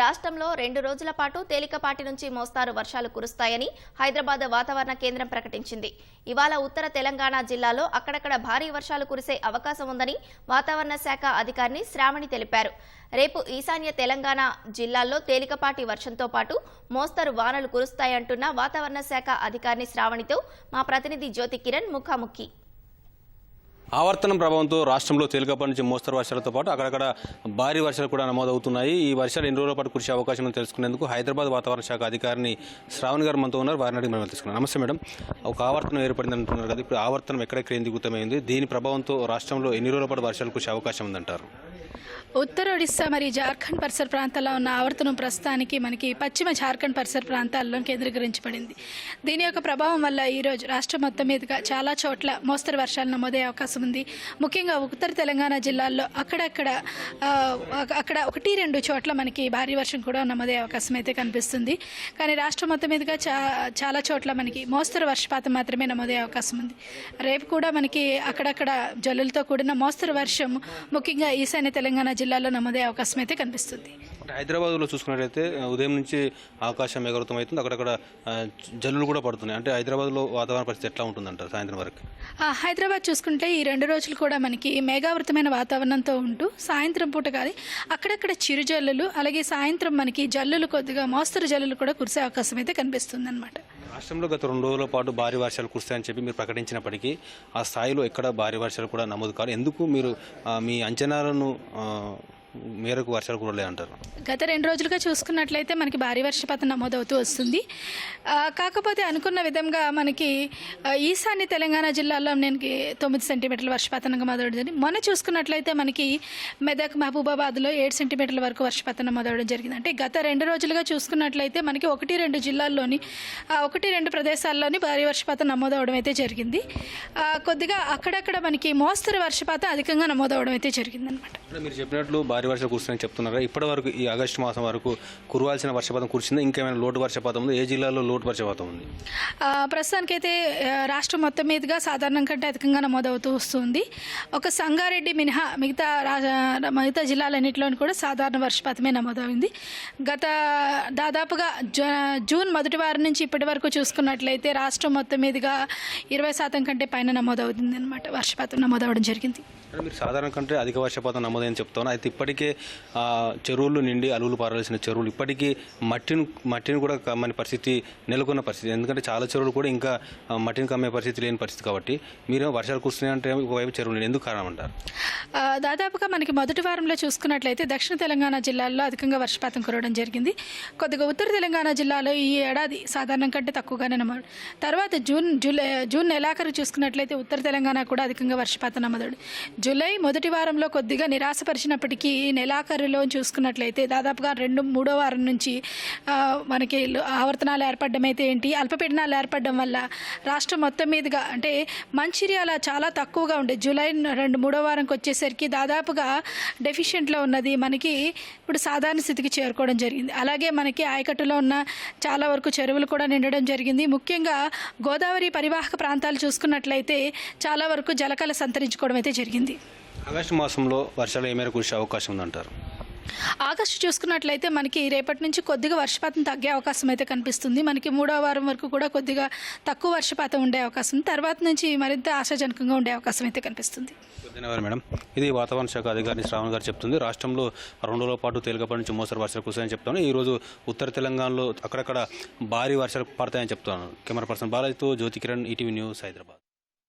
రాష్ట్రంలో రెండు రోజుల పాటు తేలికపాటి నుంచి మోస్తారు వర్షాలు కురుస్తాయని హైదరాబాద్ వాతావరణ కేంద్రం ప్రకటించింది. ఇవాళ ఉత్తర తెలంగాణ జిల్లాలో అక్కడక్కడ భారీ వర్షాలు కురిసే అవకాశం ఉందని వాతావరణ శాఖ అధికారిని శ్రావణి తెలిపారు. రేపు ఈశాన్య తెలంగాణ జిల్లాల్లో తేలికపాటి వర్షంతో పాటు మోస్తరు వానలు కురుస్తాయంటున్న వాతావరణ శాఖ అధికారిని శ్రావణితో మా ప్రతినిధి జ్యోతి కిరణ్ ముఖాముఖి. ఆవర్తనం ప్రభావంతో రాష్ట్రంలో తేలికపాటి నుంచి మోస్తరు వర్షాలతో పాటు అక్కడక్కడ భారీ వర్షాలు కూడా నమోదవుతున్నాయి. ఈ వర్షాలు ఎన్ని రోజుల పాటు కురిసే అవకాశం తెలుసుకునేందుకు హైదరాబాద్ వాతావరణ శాఖ అధికారిని శ్రావణ్ గారు మనతో ఉన్నారు. వారిని అడిగి మనం తెలుసుకున్నాం నమస్తే మేడం. ఒక ఆవర్తనం ఏర్పడింది అంటున్నారు కదా ఇప్పుడు ఆవర్తనం ఎక్కడ కేంద్రీకృతమైంది దీని ప్రభావంతో రాష్ట్రంలో ఎన్ని రోజుల పాటు వర్షాలు కురిసే అవకాశం ఉందంటారు? ఉత్తర ఒడిస్సా మరియు జార్ఖండ్ పరిసర ప్రాంతాల్లో ఉన్న ఆవర్తనం ప్రస్తుతానికి మనకి పశ్చిమ జార్ఖండ్ పరిసర ప్రాంతాల్లో కేంద్రీకరించబడింది దీని యొక్క ప్రభావం వల్ల ఈరోజు రాష్ట్రం మొత్తం మీదుగా చాలా చోట్ల మోస్తరు వర్షాలు నమోదయ్యే అవకాశం ఉంది. ముఖ్యంగా ఉత్తర తెలంగాణ జిల్లాల్లో అక్కడక్కడ అక్కడ ఒకటి రెండు చోట్ల మనకి భారీ వర్షం కూడా నమోదయ్యే అవకాశం అయితే కనిపిస్తుంది. కానీ రాష్ట్రం మొత్తం మీదుగా చా చాలా చోట్ల మనకి మోస్తరు వర్షపాతం మాత్రమే నమోదయ్యే అవకాశం ఉంది. రేపు కూడా మనకి అక్కడక్కడ జల్లులతో కూడిన మోస్తరు వర్షం ముఖ్యంగా ఈశాన్య తెలంగాణ జిల్లాలో నమోదయ్యే అవకాశం అయితే కనిపిస్తుంది. హైదరాబాద్లో చూసుకున్నట్లయితే ఉదయం నుంచి ఆకాశం మెగరుతం అవుతుంది. అక్కడక్కడ జల్లులు కూడా పడుతున్నాయి. అంటే హైదరాబాద్లో వాతావరణ పరిస్థితి ఎట్లా ఉంటుందంటారు సాయంత్రం వరకు? హైదరాబాద్ చూసుకుంటే ఈ రెండు రోజులు కూడా మనకి మేఘావృతమైన వాతావరణంతో ఉంటూ సాయంత్రం పూట కానీ అక్కడక్కడ చిరుజల్లులు అలాగే సాయంత్రం మనకి జల్లులు కొద్దిగా మోస్తరు జల్లులు కూడా కురిసే అవకాశం అయితే కనిపిస్తుంది అనమాట రాష్ట్రంలో గత రెండు రోజుల పాటు భారీ వర్షాలు కురుస్తాయని చెప్పి మీరు ప్రకటించినప్పటికీ ఆ స్థాయిలో ఎక్కడ భారీ వర్షాలు కూడా నమోదు కాదు ఎందుకు మీరు మీ అంచనాలను మేరకు వర్షాలు కురలే అంటారు గత రెండు రోజులుగా చూసుకున్నట్లయితే మనకి భారీ వర్షపాతం నమోదవుతూ వస్తుంది. కాకపోతే అనుకున్న విధంగా మనకి ఈశాన్య తెలంగాణ జిల్లాలో మనకి తొమ్మిది సెంటీమీటర్ల వర్షపాతం నమోదవడం మొన్న చూసుకున్నట్లయితే మనకి మెదక్ మహబూబాబాద్లో ఏడు సెంటీమీటర్ల వరకు వర్షపాతం నమోదవడం జరిగింది. అంటే గత రెండు రోజులుగా చూసుకున్నట్లయితే మనకి ఒకటి రెండు జిల్లాల్లోని ఒకటి రెండు ప్రదేశాల్లోని భారీ వర్షపాతం నమోదవడం అయితే జరిగింది. కొద్దిగా అక్కడక్కడ మనకి మోస్తరు వర్షపాతం అధికంగా నమోదవడం అయితే జరిగింది అనమాట అంటే మీరు చెప్పినట్లు భారీ వర్షాలు కురుస్తాయని చెప్తున్నారు ఇప్పటి వరకు ఈ ఆగస్టు మాసం వరకు కురవాల్సిన వర్షపాతం కురిసిందా? ఇంకేమైనా లోటు వర్షపాతం ఉంది? ఏ జిల్లాలో లోటు వర్షపాతం ఉంది? ప్రస్తుతానికైతే రాష్ట్రం మొత్తం మీదుగా సాధారణం కంటే అధికంగా నమోదవుతూ వస్తుంది. ఒక సంగారెడ్డి మినహా మిగతా మిగతా జిల్లాలన్నింటిలోని కూడా సాధారణ వర్షపాతమే నమోదైంది. గత దాదాపుగా జూన్ మొదటి వారం నుంచి ఇప్పటి వరకు చూసుకున్నట్లయితే రాష్ట్రం మొత్తం మీదుగా ఇరవై శాతం కంటే పైన నమోదవుతుంది అనమాట వర్షపాతం నమోదవడం జరిగింది. మీరు సాధారణ కంటే అధిక వర్షపాతం నమోదని చెప్తాను అయితే ఇప్పటికే చెరువులు నిండి అలువులు పారాల్సిన చెరువులు ఇప్పటికీ మట్టిని మట్టిని కూడా కమ్మని పరిస్థితి నెలకొన్న పరిస్థితి. ఎందుకంటే చాలా చెరువులు కూడా ఇంకా మట్టిని కమ్మే పరిస్థితి లేని పరిస్థితి కాబట్టి మీరు వర్షాలు కురుస్తున్నాయంటే ఒకవైపు చెరువులు ఎందుకు కారణం అంటారు? దాదాపుగా మనకి మొదటి వారంలో చూసుకున్నట్లయితే దక్షిణ తెలంగాణ జిల్లాల్లో అధికంగా వర్షపాతం కురవడం జరిగింది. కొద్దిగా ఉత్తర తెలంగాణ జిల్లాలో ఈ ఏడాది సాధారణం కంటే తక్కువగానే నమ్మడు తర్వాత జూన్ జూలై జూన్ నెలాఖరు చూసుకున్నట్లయితే ఉత్తర తెలంగాణ కూడా అధికంగా వర్షపాతం నమ్మదాడు జూలై మొదటి వారంలో కొద్దిగా నిరాశపరిచినప్పటికీ ఈ నెలాఖరులో చూసుకున్నట్లయితే దాదాపుగా రెండు మూడో వారం నుంచి మనకి ఆవర్తనాలు ఏర్పడడం అయితే ఏంటి? అల్పపీడనాలు ఏర్పడడం వల్ల రాష్ట్రం మొత్తం మీదుగా అంటే మంచిర్యాల చాలా తక్కువగా ఉండే. జూలై రెండు మూడో వారంకి వచ్చేసరికి దాదాపుగా డెఫిషియెంట్లో ఉన్నది. మనకి ఇప్పుడు సాధారణ స్థితికి చేరుకోవడం జరిగింది. అలాగే మనకి ఆయకట్టులో ఉన్న చాలా వరకు చెరువులు కూడా నిండడం జరిగింది. ముఖ్యంగా గోదావరి పరివాహక ప్రాంతాలు చూసుకున్నట్లయితే చాలా వరకు జలకళ సంతరించుకోవడం అయితే జరిగింది. ఆగస్టు మాసంలో వర్షాలు ఏ మేర కురిసే అవకాశం ఉందంటారు? ఆగస్టు చూసుకున్నట్లయితే మనకి రేపటి నుంచి కొద్దిగా వర్షపాతం తగ్గే అవకాశం అయితే కనిపిస్తుంది. మనకి మూడో వారం వరకు కూడా కొద్దిగా తక్కువ వర్షపాతం ఉండే అవకాశం ఉంది. తర్వాత నుంచి మరింత ఆశాజనకంగా ఉండే అవకాశం అయితే కనిపిస్తుంది. ధన్యవాదాలు మేడం? ఇది వాతావరణ శాఖ అధికారి శ్రావణ్ గారు చెప్తుంది. రాష్ట్రంలో రెండు రోజుల పాటు తేలికపాటి నుంచి మోస్తరు వర్షాలు కురుస్తాయని చెప్తాను. ఈ రోజు ఉత్తర తెలంగాణలో అక్కడక్కడ భారీ వర్షాలు పడతాయని చెప్తాను. కెమెరా పర్సన్ బాలాజీతో జ్యోతి కిరణ్ ఈటీవీ న్యూస్ హైదరాబాద్.